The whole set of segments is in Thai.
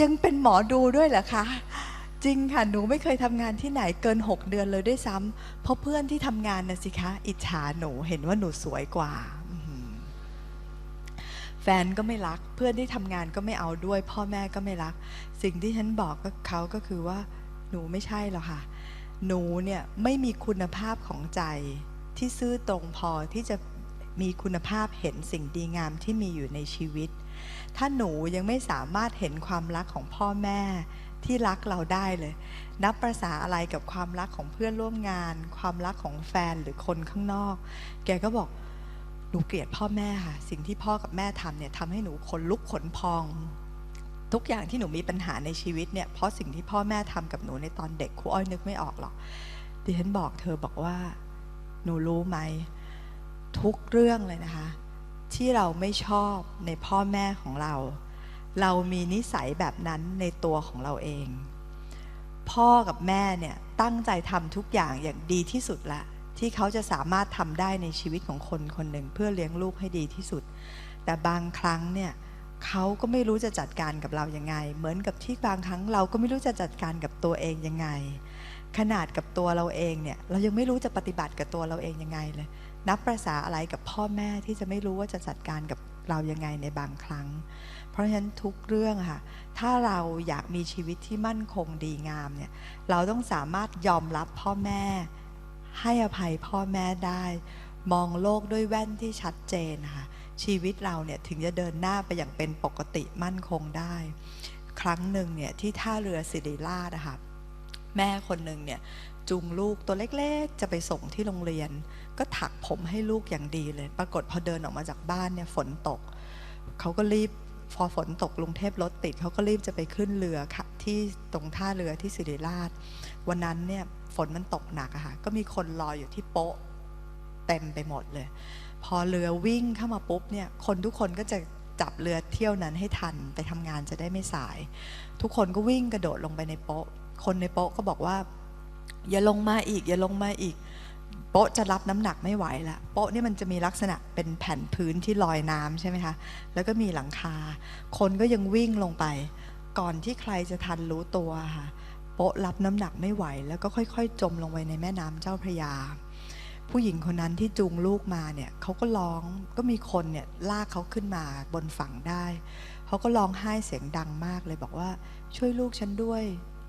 ยังเป็นหมอดูด้วยเหรอคะ จริงค่ะ หนูไม่เคยทำงานที่ไหนเกิน 6 เดือนเลยด้วยซ้ำเพราะเพื่อนที่ทำงานนะสิคะ อิจฉาหนูเห็นว่าหนูสวยกว่า แฟนก็ไม่รัก เพื่อนที่ทำงานก็ไม่เอาด้วย พ่อแม่ก็ไม่รัก สิ่งที่ฉันบอกกับเขาก็คือว่า หนูไม่ใช่หรอกค่ะ หนูเนี่ยไม่มีคุณภาพของใจที่ซื่อตรงพอที่จะมีคุณภาพเห็นสิ่งดีงามที่มีอยู่ในชีวิต ถ้าหนูยังไม่สามารถเห็นความรักของพ่อแม่ที่รักเราได้เลย นับประษาอะไรกับความรักของเพื่อนร่วมงาน ความรักของแฟนหรือคนข้างนอก แกก็บอกหนูเกลียดพ่อแม่ค่ะ สิ่งที่พ่อกับแม่ทำเนี่ยทำให้หนูขนลุกขนพอง ทุกอย่างที่หนูมีปัญหาในชีวิตเนี่ยเพราะสิ่งที่พ่อแม่ทำกับหนูในตอนเด็กครูอ้อยนึกไม่ออกหรอกดิฉันบอกเธอบอกว่า หนูรู้ไหม ทุกเรื่องเลยนะคะ ที่เราไม่ชอบในพ่อแม่ของเรา เรามีนิสัยแบบนั้นในตัวของเราเอง พ่อกับแม่เนี่ยตั้งใจทำทุกอย่างอย่างดีที่สุดละ ที่เขาจะสามารถทำได้ในชีวิตของคนคนหนึ่งเพื่อเลี้ยงลูกให้ดีที่สุด แต่บางครั้งเนี่ยเขาก็ไม่รู้จะจัดการกับเรายังไง เหมือนกับที่บางครั้งเราก็ไม่รู้จะจัดการกับตัวเองยังไง ขนาดกับตัวเราเองเนี่ยเรายังไม่รู้จะปฏิบัติกับตัวเราเองยังไงเลย นับประษาอะไรกับพ่อแม่ที่จะไม่รู้ว่าจะจัดการกับเรายังไงในบางครั้ง เพราะฉะนั้นทุกเรื่องค่ะ ถ้าเราอยากมีชีวิตที่มั่นคงดีงามเนี่ย เราต้องสามารถยอมรับพ่อแม่ ให้อภัยพ่อแม่ได้ มองโลกด้วยแว่นที่ชัดเจนนะคะชีวิตเราเนี่ยถึงจะเดินหน้าไปอย่างเป็นปกติมั่นคงได้ ครั้งหนึ่งเนี่ยที่ท่าเรือสิริราชนะคะแม่คนหนึ่งเนี่ย จูงลูกตัวเล็กๆ จะไปส่งที่โรงเรียน ก็ถักผมให้ลูกอย่างดีเลย ปรากฏพอเดินออกมาจากบ้านเนี่ยฝนตก เขาก็รีบพอฝนตกกรุงเทพรถติดเขาก็รีบจะไปขึ้นเรือค่ะที่ตรงท่าเรือที่สิริราช วันนั้นเนี่ยฝนมันตกหนักอะค่ะก็มีคนรออยู่ที่โป๊ะเต็มไปหมดเลย พอเรือวิ่งเข้ามาปุ๊บเนี่ยคนทุกคนก็จะจับเรือเที่ยวนั้นให้ทันไปทำงานจะได้ไม่สาย ทุกคนก็วิ่งกระโดดลงไปในโป๊ะ คนในโป๊ะก็บอกว่า อย่าลงมาอีก อย่าลงมาอีก โป๊ะจะรับน้ำหนักไม่ไหวละโป๊ะนี่มันจะมีลักษณะเป็นแผ่นพื้นที่ลอยน้ำใช่ไหมคะแล้วก็มีหลังคา คนก็ยังวิ่งลงไป ก่อนที่ใครจะทันรู้ตัวค่ะโป๊ะรับน้ำหนักไม่ไหว แล้วก็ค่อย ๆ จมลงไปในแม่น้ำเจ้าพระยา ผู้หญิงคนนั้นที่จูงลูกมาเนี่ยเขาก็ร้องก็มีคนเนี่ยลากเขาขึ้นมาบนฝั่งได้เขาก็ร้องไห้เสียงดังมากเลยบอกว่าช่วยลูกฉันด้วย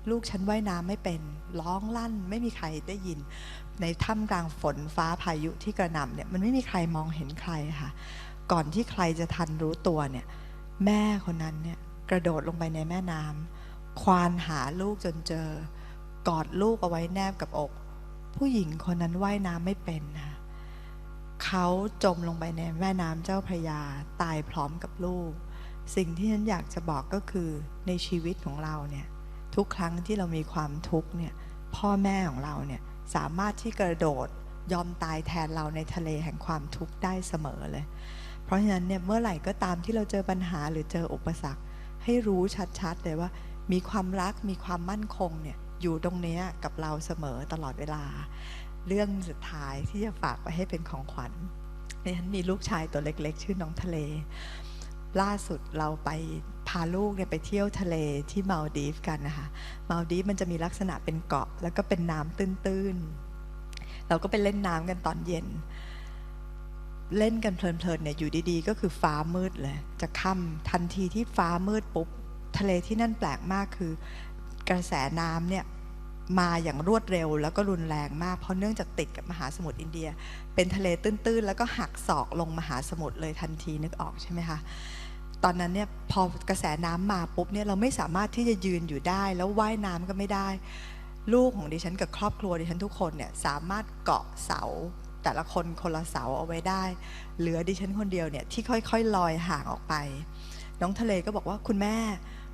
ลูกฉันว่ายน้ำไม่เป็นร้องลั่นไม่มีใครได้ยิน ในถ้ำกลางฝนฟ้าพายุที่กระหน่ำเนี่ยมันไม่มีใครมองเห็นใครค่ะ ก่อนที่ใครจะทันรู้ตัวเนี่ยแม่คนนั้นเนี่ยกระโดดลงไปในแม่น้ำควานหาลูกจนเจอ กอดลูกเอาไว้แนบกับอก ผู้หญิงคนนั้นว่ายน้ำไม่เป็นนะเขาจมลงไปในแม่น้ำเจ้าพระยาตายพร้อมกับลูก สิ่งที่ฉันอยากจะบอกก็คือในชีวิตของเราเนี่ย ทุกครั้งที่เรามีความทุกข์เนี่ยพ่อแม่ของเราเนี่ยสามารถที่กระโดดยอมตายแทนเราในทะเลแห่งความทุกข์ได้เสมอเลย เพราะฉะนั้นเนี่ยเมื่อไหร่ก็ตามที่เราเจอปัญหาหรือเจออุปสรรค ให้รู้ชัดๆเลยว่า มีความรักมีความมั่นคงเนี่ยอยู่ตรงนี้กับเราเสมอตลอดเวลา เรื่องสุดท้ายที่จะฝากไปให้เป็นของขวัญในฉันมีลูกชายตัวเล็กๆ ชื่อน้องทะเล ล่าสุดเราไป พาลูกเนี่ยไปเที่ยวทะเลที่มาลดีฟกันนะคะมาลดีฟมันจะมีลักษณะเป็นเกาะ แล้วก็เป็นน้ำตื้นๆ เราก็ไปเล่นน้ำกันตอนเย็น เล่นกันเพลินๆเนี่ยอยู่ดีๆ ก็คือฟ้ามืดเลย จะค่ำทันทีที่ฟ้ามืดปุ๊บ ทะเลที่นั่นแปลกมากคือกระแสน้ำเนี่ยมาอย่างรวดเร็วแล้วก็รุนแรงมาก เพราะเนื่องจากติดกับมหาสมุทรอินเดีย เป็นทะเลตื้นๆ แล้วก็หักศอกลงมหาสมุทรเลยทันทีนึกออกใช่ไหมคะ ตอนนั้นเนี่ยพอกระแสน้ำมาปุ๊บเนี่ยเราไม่สามารถที่จะยืนอยู่ได้ แล้วว่ายน้ำก็ไม่ได้ ลูกของดิฉันกับครอบครัวดิฉันทุกคนเนี่ยสามารถเกาะเสาแต่ละคนคนละเสาเอาไว้ได้ เหลือดิฉันคนเดียวเนี่ยที่ค่อยๆลอยห่างออกไป น้องทะเลก็บอกว่าคุณแม่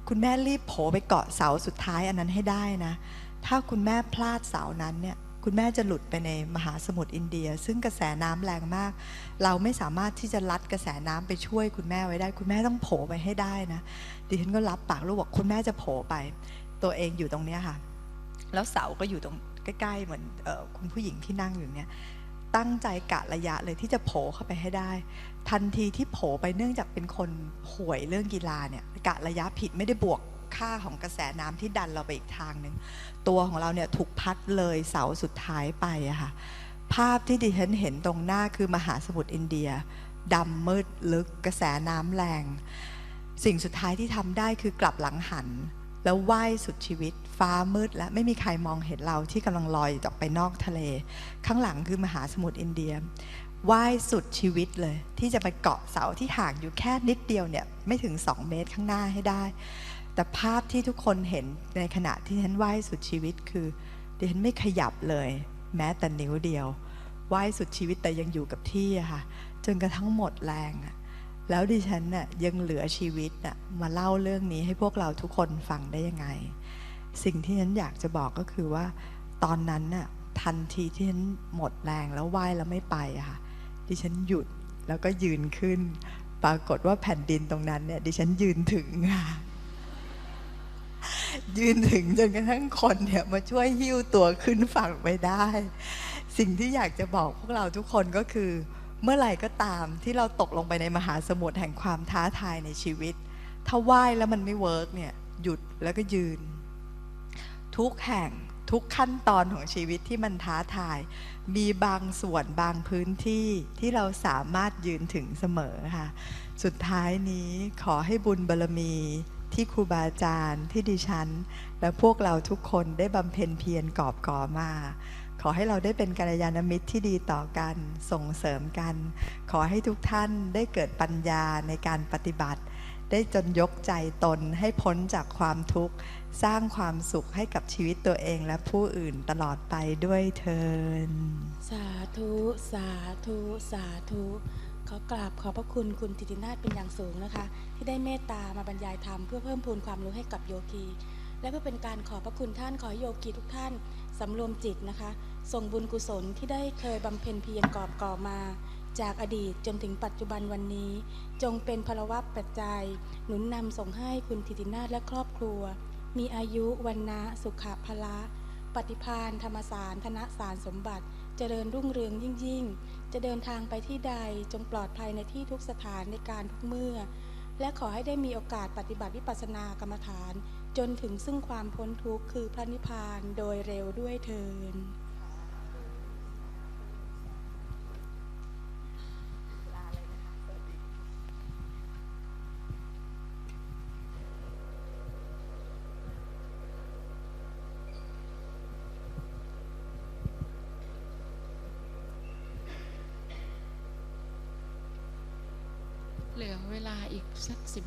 คุณแม่รีบโผล่ไปเกาะเสาสุดท้ายอันนั้นให้ได้นะ ถ้าคุณแม่พลาดเสานั้นเนี่ย คุณแม่จะหลุดไปในมหาสมุทรอินเดีย ซึ่งกระแสน้ำแรงมาก เราไม่สามารถที่จะลัดกระแสน้ำไปช่วยคุณแม่ไว้ได้ คุณแม่ต้องโผล่ไปให้ได้นะดิฉันก็รับปากลูกบอกคุณแม่จะโผล่ไป ตัวเองอยู่ตรงเนี้ยค่ะ แล้วเสาก็อยู่ตรงใกล้ๆเหมือนออคุณผู้หญิงที่นั่งอยู่เนี่ยตั้งใจกะระยะเลยที่จะโผล่เข้าไปให้ได้ ทันทีที่โผล่ไปเนื่องจากเป็นคนห่วยเรื่องกีฬาเนี่ยกะระยะผิดไม่ได้บวก ค่าของกระแสน้ำที่ดันเราไปอีกทางหนึ่งตัวของเราเนี่ยถูกพัดเลยเสาสุดท้ายไปอะค่ะภาพที่ดิฉันเห็นตรงหน้าคือมหาสมุทรอินเดียดำมืดลึกกระแสน้ำแรง สิ่งสุดท้ายที่ทำได้คือกลับหลังหัน แล้วว่ายสุดชีวิต ฟ้ามืดและไม่มีใครมองเห็นเราที่กำลังลอยออกไปนอกทะเล ข้างหลังคือมหาสมุทรอินเดียว่ายสุดชีวิตเลย ที่จะไปเกาะเสาที่ห่างอยู่แค่นิดเดียวเนี่ยไม่ถึง 2 เมตรข้างหน้าให้ได้ แต่ภาพที่ทุกคนเห็นในขณะที่ฉันว่ายสุดชีวิตคือดิฉันไม่ขยับเลย แม้แต่นิ้วเดียวว่ายสุดชีวิตแต่ยังอยู่กับที่ค่ะ จนกระทั่งหมดแรงแล้วดิฉันน่ะยังเหลือชีวิตน่ะมาเล่าเรื่องนี้ให้พวกเราทุกคนฟังได้ยังไง สิ่งที่ฉันอยากจะบอกก็คือว่า ตอนนั้นน่ะทันทีที่ฉันหมดแรงแล้วว่ายแล้วไม่ไปอะค่ะดิฉันหยุดแล้วก็ยืนขึ้น ปรากฏว่าแผ่นดินตรงนั้นเนี่ยดิฉันยืนถึงค่ะ ยืนถึงจนกระทั่งคนเนี่ยมาช่วยหิ้วตัวขึ้นฝั่งไปได้ สิ่งที่อยากจะบอกพวกเราทุกคนก็คือ เมื่อไหร่ก็ตามที่เราตกลงไปในมหาสมุทรแห่งความท้าทายในชีวิต ถ้าว่ายแล้วมันไม่เวิร์กเนี่ยหยุดแล้วก็ยืน ทุกแห่งทุกขั้นตอนของชีวิตที่มันท้าทาย มีบางส่วนบางพื้นที่ที่เราสามารถยืนถึงเสมอค่ะ สุดท้ายนี้ขอให้บุญบารมีที่ครูบาอาจารย์ที่ดิฉัน และพวกเราทุกคนได้บำเพ็ญเพียรกอบก่อมา ขอให้เราได้เป็นกัลยาณมิตรที่ดีต่อกันส่งเสริมกัน ขอให้ทุกท่านได้เกิดปัญญาในการปฏิบัติ ได้จนยกใจตนให้พ้นจากความทุกข์ สร้างความสุขให้กับชีวิตตัวเองและผู้อื่นตลอดไปด้วยเทินสาธุ สาธุ สาธุ ขอกราบขอบพระคุณคุณธิตินาถเป็นอย่างสูงนะคะ ที่ได้เมตตามาบรรยายธรรมเพื่อเพิ่มพูนความรู้ให้กับโยคี และเพื่อเป็นการขอบพระคุณท่านขอให้โยคีทุกท่านสำรวมจิตนะคะ ส่งบุญกุศลที่ได้เคยบำเพ็ญเพียรกอบก่อมา จากอดีตจนถึงปัจจุบันวันนี้ จงเป็นพลวัตปัจจัย หนุนนำส่งให้คุณธิตินาถและครอบครัว มีอายุวันนะสุขภละปฏิพานธรรมสารธนสารสมบัติ เจริญรุ่งเรืองยิ่งยิ่ง จะเดินทางไปที่ใดจงปลอดภัยในที่ทุกสถานในการทุกเมื่อ และขอให้ได้มีโอกาสปฏิบัติวิปัสสนากรรมฐาน จนถึงซึ่งความพ้นทุกข์คือพระนิพพานโดยเร็วด้วยเทิน ลือเวลาอีกสักสิบห้า